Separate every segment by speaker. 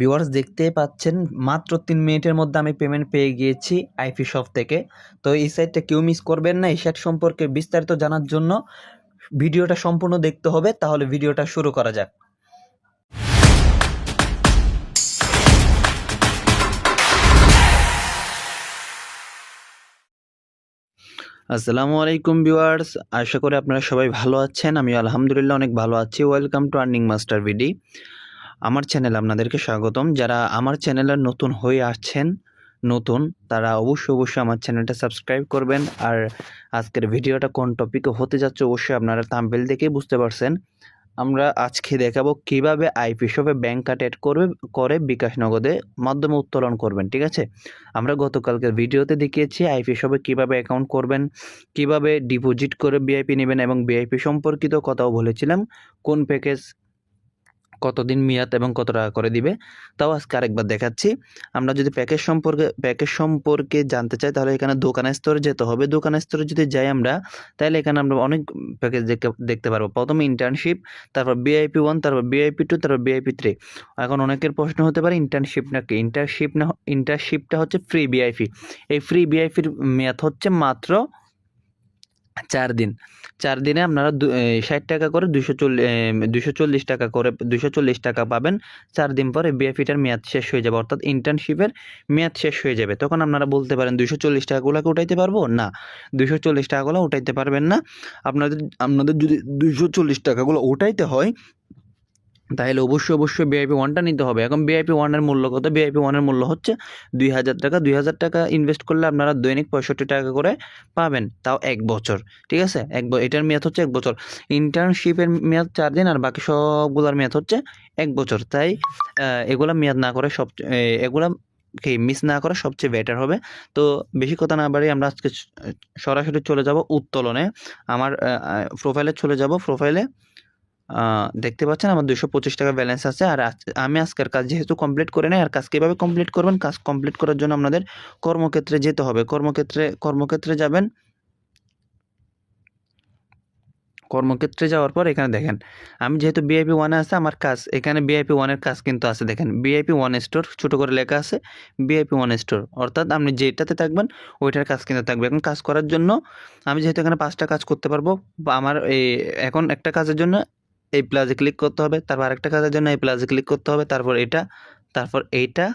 Speaker 1: Viewers দেখতেই পাচ্ছেন, মাত্র তিন মিনিটের মধ্যে আমি পেমেন্ট পেয়ে গিয়েছি আইপি শপ থেকে। তো এই সাইটটা কেউ মিস করবেন না, এই সাইট সম্পর্কে বিস্তারিত জানার জন্য ভিডিওটা সম্পূর্ণ দেখতে হবে, তাহলে ভিডিওটা শুরু করা যাক। আসসালামু আলাইকুম ভিউয়ার্স আশা করি আপনারা সবাই ভালো আছেন আমি আলহামদুলিল্লাহ অনেক ভালো আছি। ওয়েলকাম টু আর্নিং মাস্টার ভিডি আমার চ্যানেল আপনাদেরকে স্বাগতম। যারা আমার চ্যানেলে নতুন হয়ে আসছেন, নতুন, তারা অবশ্যই অবশ্যই আমার চ্যানেলটা সাবস্ক্রাইব করবেন। আর আজকের ভিডিওটা কোন টপিকে হতে যাচ্ছে, অবশ্যই আপনারা তাম্বেল দেখেই বুঝতে পারছেন। আমরা আজকে দেখাবো কীভাবে আইপি শপে ব্যাংক কার্ড অ্যাড করবে, করে বিকাশ নগদে মাধ্যমে উত্তোলন করবেন, ঠিক আছে? আমরা গতকালকের ভিডিওতে দেখিয়েছি আইপি শপে কীভাবে অ্যাকাউন্ট করবেন, কীভাবে ডিপোজিট করে বিআইপি নেবেন এবং বিআইপি সম্পর্কিত কথাও বলেছিলাম। কোন প্যাকেজ কতদিন মেয়াদ এবং কত টাকা করে দিবে, তাও আজকে আরেকবার দেখাচ্ছি। আমরা যদি প্যাকেজ সম্পর্কে প্যাকেজ সম্পর্কে জানতে চাই, তাহলে এখানে দোকানের স্তরে যেতে হবে। দোকানের স্তরে যদি যাই আমরা, তাহলে এখানে আমরা অনেক প্যাকেজ দেখতে পারব। প্রথমে ইন্টার্নশিপ তারপর বিআইপি ওয়ান তারপর বিআইপি টু তারপর বিআইপি থ্রি এখন অনেকের প্রশ্ন হতে পারে ইন্টার্নশিপ নাকি? ইন্টার্নশিপ না ইন্টার্নশিপটা হচ্ছে ফ্রি বিআইপি এই ফ্রি বিআইপির মেয়াদ হচ্ছে মাত্র চার দিন। চার দিনে আপনারা ষাট টাকা করে দুশো দুশো চল্লিশ টাকা করে দুশো চল্লিশ টাকা পাবেন। চার দিন পরে বিএফিটার মেয়াদ শেষ হয়ে যাবে, অর্থাৎ ইন্টার্নশিপের মেয়াদ শেষ হয়ে যাবে। তখন আপনারা বলতে পারেন দুশো চল্লিশ টাকাগুলোকে উঠাইতে পারব? না। দুশো চল্লিশ টাকাগুলো উঠাইতে পারবেন না। আপনাদের আপনাদের যদি দুশো চল্লিশ টাকাগুলো উঠাইতে হয় তাহলে অবশ্যই অবশ্যই বিআইপি ওয়ানটা নিতে হবে। এখন বিআইপি ওয়ানের মূল্য কত? বিআইপি ওয়ানের মূল্য হচ্ছে দুই হাজার টাকা। দুই হাজার টাকা ইনভেস্ট করলে আপনারা দৈনিক পঁয়ষট্টি টাকা করে পাবেন। তাও এক বছর। ঠিক আছে? এক এটার মেয়াদ হচ্ছে এক বছর। ইন্টার্নশিপের মেয়াদ চার দিন আর বাকি সবগুলোর মেয়াদ হচ্ছে এক বছর। তাই এগুলা মেয়াদ না করে সব এগুলা কি মিস না করা সবচেয়ে বেটার হবে। তো বেশি কথা না বাড়ি আমরা আজকে সরাসরি চলে যাব উত্তোলনে। আমার প্রোফাইলে চলে যাব। প্রোফাইলে দেখতে পাচ্ছেন আমার দুশো পঁচিশ টাকা ব্যালেন্স আছে। আর আমি আজকের কাজ যেহেতু কমপ্লিট করে নেই, আর কাজ কীভাবে কমপ্লিট করবেন, কাজ কমপ্লিট করার জন্য আপনাদের কর্মক্ষেত্রে যেতে হবে। কর্মক্ষেত্রে কর্মক্ষেত্রে যাবেন। কর্মক্ষেত্রে যাওয়ার পর এখানে দেখেন, আমি যেহেতু বিআইপি ওয়ানে আছে, আমার কাজ, এখানে বিআইপি ওয়ানের কাজ কিন্তু আছে। দেখেন বিআইপি ওয়ান স্টোর ছোটো করে লেখা আছে বিআইপি ওয়ান স্টোর অর্থাৎ আপনি যেটাতে থাকবেন, ওইটার কাজ কিন্তু থাকবে। এখন কাজ করার জন্য, আমি যেহেতু এখানে পাঁচটা কাজ করতে পারব, বা আমার এই, এখন একটা কাজের জন্য এই প্লাজে ক্লিক করতে হবে, তারপর আরেকটা কাজের জন্য এই প্লাজে ক্লিক করতে হবে, তারপর এটা, তারপর এইটা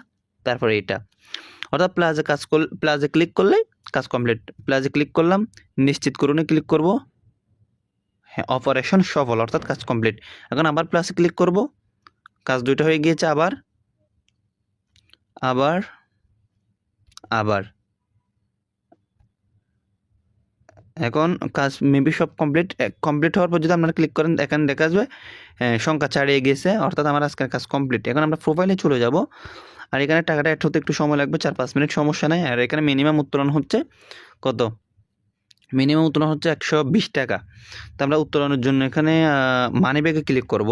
Speaker 1: তারপর এইটা। অর্থাৎ প্লাজে কাজ করলে প্লাজে ক্লিক করলে কাজ কমপ্লিট প্লাজে ক্লিক করলাম, নিশ্চিত করুনে ক্লিক করব। হ্যাঁ অপারেশন সফল, অর্থাৎ কাজ কমপ্লিট এখন আবার প্লাসে ক্লিক করব, কাজ দুইটা হয়ে গিয়েছে আবার আবার আবার। এখন কাজ মেবি সব কমপ্লিট কমপ্লিট হওয়ার পর যদি আপনারা ক্লিক করেন এখানে দেখা আহ, সংখ্যা ছাড়িয়ে গেছে অর্থাৎ আমার আজকের কাজ কমপ্লিট এখন আমরা প্রোফাইলে চলে যাব আর এখানে টাকাটা অ্যাড হতে একটু সময় লাগবে চার পাঁচ মিনিট সমস্যা নেই আর এখানে মিনিমাম উত্তোলন হচ্ছে কত? মিনিমাম উত্তোলন হচ্ছে একশো বিশ টাকা। তো আমরা উত্তোলনের জন্য এখানে মানি ব্যাগে ক্লিক করব।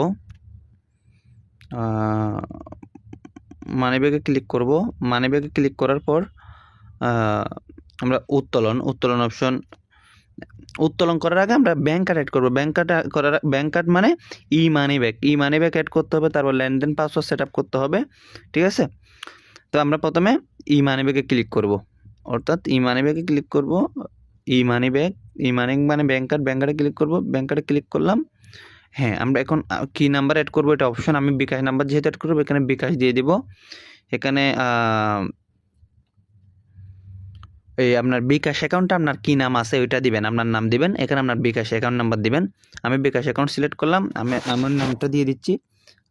Speaker 1: মানি ব্যাগে ক্লিক করব। মানি ব্যাগে ক্লিক করার পর আমরা উত্তোলন উত্তোলন অপশন উত্তোলন করার আগে আমরা ব্যাংক কার্ড অ্যাড করব। ব্যাংক কার্ড করার ব্যাংক কার্ড মানে e money bag e money bag add করতে হবে, তারপর লেনদেন পাসওয়ার্ড সেট আপ করতে হবে, ঠিক আছে? তো আমরা প্রথমে ই মানি ব্যাগে ক্লিক করব। অর্থাৎ ই মানি ব্যাগে ক্লিক করব ই মানি ব্যাগ ই মানি মানে ব্যাংক কার্ড ব্যাংক কার্ডে ক্লিক করব ব্যাংক কার্ডে ক্লিক করলাম। হ্যাঁ আমরা এখন কি নাম্বার অ্যাড করব? এটা অপশন আমি বিকাশ নাম্বার যেহেতু অ্যাড করব, এখানে বিকাশ দিয়ে দিব। এখানে এই আপনার বিকাশ অ্যাকাউন্টটা আপনার কী নাম আছে ওইটা দিবেন, আপনার নাম দিবেন, এখানে আপনার বিকাশ অ্যাকাউন্ট নাম্বার দিবেন। আমি বিকাশ অ্যাকাউন্ট সিলেক্ট করলাম, আমি আমার নামটা দিয়ে দিচ্ছি।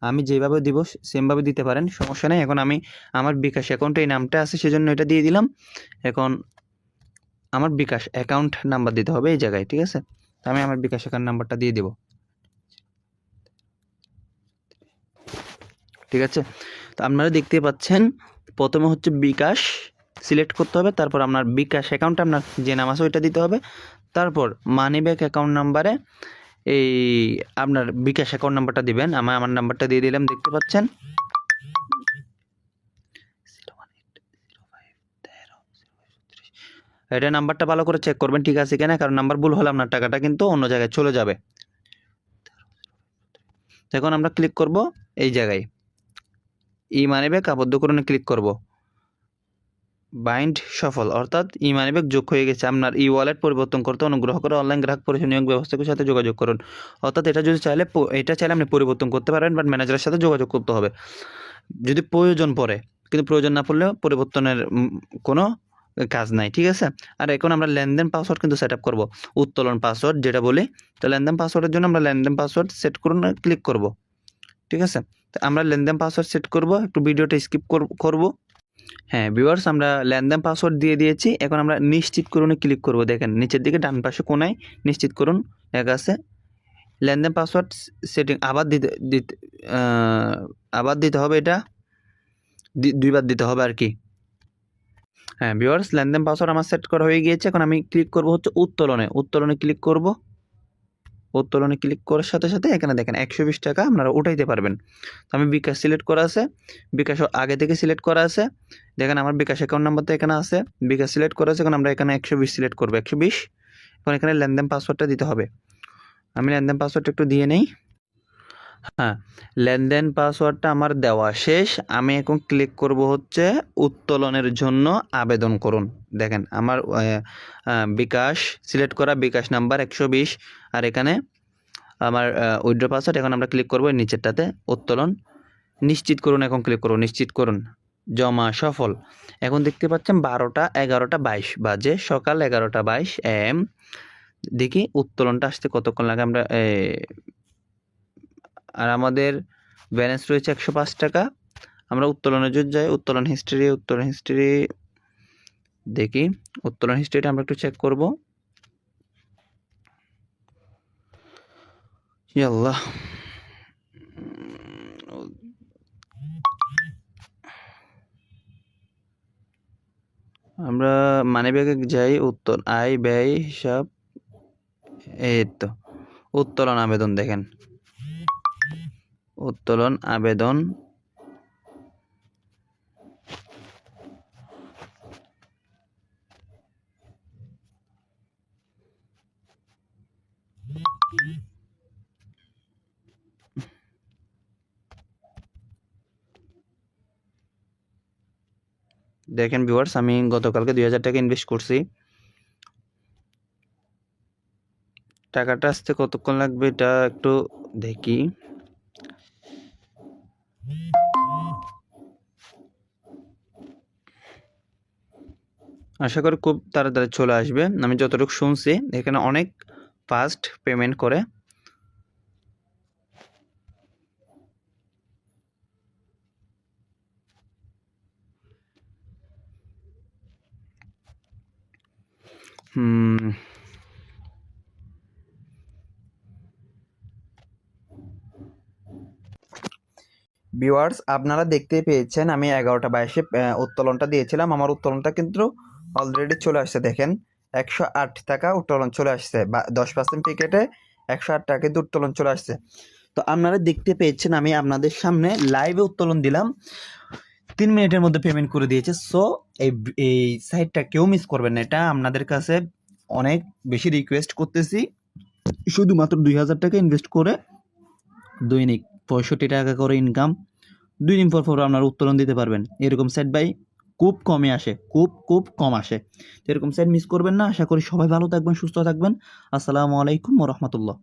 Speaker 1: আমি যেভাবে দিব সেমভাবে দিতে পারেন, সমস্যা নেই। এখন আমি আমার বিকাশ অ্যাকাউন্টে এই নামটা আছে, সেজন্য এটা দিয়ে দিলাম। এখন আমার বিকাশ অ্যাকাউন্ট নাম্বার দিতে হবে এই জায়গায়, ঠিক আছে? আমি আমার বিকাশ অ্যাকাউন্ট নাম্বারটা দিয়ে দেব। ঠিক আছে? তো আপনারা দেখতে পাচ্ছেন, প্রথমে হচ্ছে বিকাশ সিলেক্ট করতে হবে। তারপর আপনার বিকাশ অ্যাকাউন্টে আপনার যে নাম আছে ওইটা দিতে হবে। তারপর মানি ব্যাক অ্যাকাউন্ট নাম্বারে এই আপনার বিকাশ অ্যাকাউন্ট নাম্বারটা দিবেন। আমি আমার নাম্বারটা দিয়ে দিলাম, দেখতে পাচ্ছেন? এটা নাম্বারটা ভালো করে চেক করবেন, ঠিক আছে কিনা? কারণ নাম্বার ভুল হলে আপনার টাকাটা কিন্তু অন্য জায়গায় চলে যাবে। এখন আমরা ক্লিক করব এই জায়গায়। ই মানি ব্যাগ আবদ্ধকরণে ক্লিক করব। বাইন্ড সফল, অর্থাৎ ই মানি ব্যাগ যোগ হয়ে গেছে। আপনার ই ওয়ালেট পরিবর্তন করতে, অনুগ্রহ করে অনলাইন গ্রাহক পরিষেবা নিয়োগ ব্যবস্থার সাথে যোগাযোগ করুন। অর্থাৎ এটা যদি চাইলে এটা চাইলে আপনি পরিবর্তন করতে পারেন বাট ম্যানেজারের সাথে যোগাযোগ করতে হবে। যদি প্রয়োজন পড়ে, কিন্তু প্রয়োজন না পড়লেও পরিবর্তনের কোনো কাজ নাই, ঠিক আছে? আর এখন আমরা লেনদেন পাসওয়ার্ড কিন্তু সেট আপ করব। উত্তোলন পাসওয়ার্ড যেটা বলি, তো লেনদেন পাসওয়ার্ডের জন্য আমরা লেনদেন পাসওয়ার্ড সেট করুন ক্লিক করব, ঠিক আছে? তো আমরা লেনদেন পাসওয়ার্ড সেট করব, একটু ভিডিওটা স্কিপ করব। হ্যাঁ ভিউয়ার্স আমরা লেনদেন পাসওয়ার্ড দিয়ে দিয়েছি। এখন আমরা নিশ্চিত করুন ক্লিক করব। দেখেন, নিচের দিকে ডান পাশে কোনায় নিশ্চিত করুন এক আছে লেনদেন পাসওয়ার্ড সেটিং আবার দিতে দিতে আবার দিতে হবে এটা দুইবার দিতে হবে আর কি। হ্যাঁ ভিউয়ার্স লেনদেন পাসওয়ার্ড আমার সেট করা হয়ে গিয়েছে। এখন আমি ক্লিক করব হচ্ছে উত্তোলনে। উত্তোলনে ক্লিক করব। উত্তোলনে ক্লিক করার সাথে সাথে এখানে দেখেন একশো বিশ টাকা আপনারা উঠাইতে পারবেন। তো আমি বিকাশ সিলেক্ট করা আছে। বিকাশ আগে থেকে সিলেক্ট করা আছে। দেখেন আমার বিকাশ অ্যাকাউন্ট নাম্বার তো এখানে আছে। বিকাশ সিলেক্ট করা আছে, এখন আমরা এখানে একশো বিশ সিলেক্ট করব। একশো বিশ? এখন এখানে লেনদেন পাসওয়ার্ডটা দিতে হবে। আমি লেনদেন পাসওয়ার্ডটা একটু দিয়ে নেই। হ্যাঁ লেনদেন পাসওয়ার্ডটা আমার দেওয়া শেষ। আমি এখন ক্লিক করব হচ্ছে উত্তোলনের জন্য আবেদন করুন। দেখেন আমার বিকাশ সিলেক্ট করা বিকাশ নাম্বার একশো বিশ। আর এখানে আমার উইড্রো পাসওয়ার্ড এখন আমরা ক্লিক করব নিচেরটাতে উত্তোলন। নিশ্চিত করুন, এখন ক্লিক করুন নিশ্চিত করুন। জমা, সফল। এখন দেখতে পাচ্ছেন বারোটা, এগারোটা, বাইশ বাজে। সকাল এগারোটা, বাইশ এম। দেখি উত্তোলনটা আসতে কতক্ষণ লাগে? আমরা আর আমাদের ব্যালেন্স রয়েছে একশো পাঁচ টাকা। আমরা উত্তোলনের জন্য যাই, উত্তোলন হিস্ট্রি উত্তোলন হিস্ট্রি দেখি। উত্তোলন হিস্ট্রিটা আমরা একটু চেক করব। আল্লাহ আমরা মানি ব্যাগে যাই উত্তর আয়, ব্যয়, হিসাব, এই তো, উত্তোলন আবেদন দেখেন। উত্তোলন, আবেদন দেখেন ভিউয়ার্স আমি গতকালকে দুই হাজার টাকা ইনভেস্ট করছি। টাকাটা আসতে কতক্ষণ লাগবে এটা একটু দেখি। আশা করি খুব তাড়াতাড়ি চলে আসবে। আমি যতটুকু শুনছি, এখানে অনেক ফাস্ট পেমেন্ট করে। হুম। আপনারা দেখতে পেয়েছেন আমি এগারোটা বাইশে উত্তোলনটা দিয়েছিলাম। আমার উত্তোলনটা কিন্তু অলরেডি চলে আসছে, দেখেন। একশো আট টাকা উত্তোলন চলে আসছে। বা, দশ পার্সেন্ট টিকেটে একশো আট টাকা কিন্তু উত্তোলন চলে আসছে। তো আপনারা দেখতে পেয়েছেন, আমি আপনাদের সামনে লাইভে উত্তোলন দিলাম। তিন মিনিটের মধ্যে পেমেন্ট করে দিয়েছে। সো এই এই সাইটটা কেউ মিস করবেন না। এটা আপনাদের কাছে অনেক বেশি রিকোয়েস্ট করতেছি। শুধুমাত্র দুই হাজার টাকা ইনভেস্ট করে দৈনিক পঁয়ষট্টি টাকা করে ইনকাম দুই দিন পর পর আপনারা উত্তোলন দিতে পারবেন। এরকম সেট বাই খুব কমে আসে, খুব খুব কম আসে। তো এরকম স্যার মিস করবেন না। আশা করি সবাই ভালো থাকবেন, সুস্থ থাকবেন। আসসালামু আলাইকুম রহমতুল্লাহ।